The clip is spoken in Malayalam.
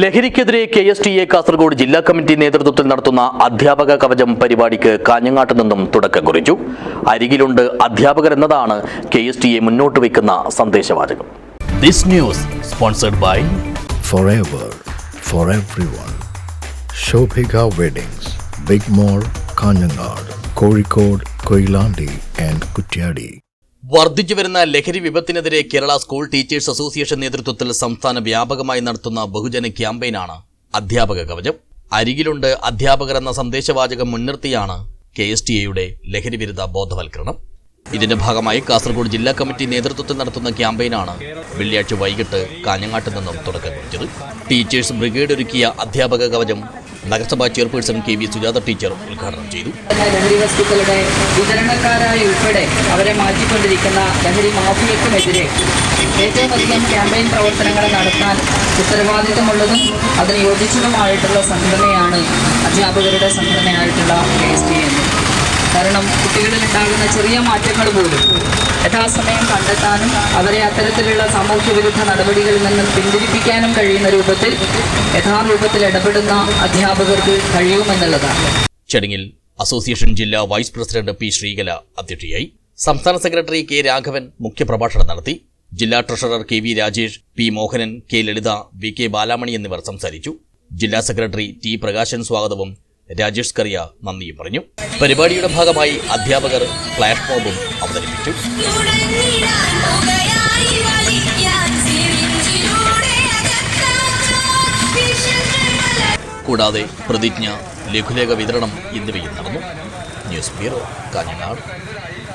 ലഹരിക്കെതിരെ K S T A Kasaragod ജില്ലാ കമ്മിറ്റി നേതൃത്വത്തിൽ നടത്തുന്ന അധ്യാപക കവചം പരിപാടിക്ക് കാഞ്ഞങ്ങാട്ട് നിന്നും തുടക്കം കുറിച്ചു അരികിലുണ്ട് അധ്യാപകർ എന്നതാണ് കെ എസ് ടി എ മുന്നോട്ട് വയ്ക്കുന്ന സന്ദേശവാചകം this news sponsored by forever for everyone. Shobhika Weddings, Big Mall, Kanyanad, Kozhikode, Koilandi and Kutyadi. വർദ്ധിച്ചു വരുന്ന ലഹരി വിപത്തിനെതിരെ കേരള സ്കൂൾ ടീച്ചേഴ്സ് അസോസിയേഷൻ നേതൃത്വത്തിൽ സംസ്ഥാന വ്യാപകമായി നടത്തുന്ന ബഹുജന ക്യാമ്പയിനാണ് അധ്യാപക കവചം. അരികിലുണ്ട് അധ്യാപകർ എന്ന സന്ദേശവാചകം മുൻനിർത്തിയാണ് കെ എസ് ടി എയുടെ ലഹരി വിരുദ്ധ ബോധവൽക്കരണം. ഇതിന്റെ ഭാഗമായി കാസർഗോഡ് ജില്ലാ കമ്മിറ്റി നേതൃത്വത്തിൽ നടത്തുന്ന ക്യാമ്പയിനാണ് വെള്ളിയാഴ്ച വൈകിട്ട് കാഞ്ഞങ്ങാട്ട് നിന്നും തുടക്കം കുറിച്ചത്. ടീച്ചേഴ്സ് ബ്രിഗേഡ് ഒരുക്കിയ അധ്യാപക കവചം നഗരസഭാ chairperson K V Sujatha teacher ഉദ്ഘാടനം ചെയ്തു. ലഹരി വസ്തുക്കളുടെ വിതരണക്കാരായി ഉൾപ്പെടെ അവരെ മാറ്റിക്കൊണ്ടിരിക്കുന്ന ലഹരി മാഫിയക്കുമെതിരെ ഏറ്റവും അധികം ക്യാമ്പയിൻ പ്രവർത്തനങ്ങൾ നടത്താൻ ഉത്തരവാദിത്തമുള്ളതും അതിന് യോജിച്ചതുമായിട്ടുള്ള സംഘടനയാണ് അധ്യാപകരുടെ സംഘടനയായിട്ടുള്ള കെ എസ് ടി എന്ന് കാരണം കുട്ടികളിൽ ഉണ്ടാകുന്ന ചെറിയ മാറ്റങ്ങൾ പോലും യഥാസമയം കണ്ടെത്താനും അവരെ അത്തരത്തിലുള്ള സാമൂഹ്യ വിരുദ്ധ നടപടികളിൽ നിന്നും പിന്തിരിപ്പിക്കാനും കഴിയുന്ന രൂപത്തിൽ യഥാരൂപത്തിൽ ഇടപെടുന്ന അധ്യാപകർക്ക് കഴിയുമെന്നുള്ളതാണ്. ചടങ്ങിൽ അസോസിയേഷൻ ജില്ലാ വൈസ് പ്രസിഡന്റ് പി ശ്രീകല അധ്യക്ഷയായി സംസ്ഥാന സെക്രട്ടറി കെ രാഘവൻ മുഖ്യപ്രഭാഷണം നടത്തി ജില്ലാ treasurer K V Rajesh P Mohanan K Lalitha V K Balamani എന്നിവർ സംസാരിച്ചു. ജില്ലാ സെക്രട്ടറി ടി പ്രകാശൻ സ്വാഗതവും രാജേഷ് കറിയ നന്ദിയും പറഞ്ഞു. പരിപാടിയുടെ ഭാഗമായി അധ്യാപകർ ഫ്ലാഷ് മോബും അവതരിപ്പിച്ചു. കൂടാതെ പ്രതിജ്ഞ ലഘുലേഖ വിതരണം എന്നിവയും നടന്നു. News bureau Kanhangad.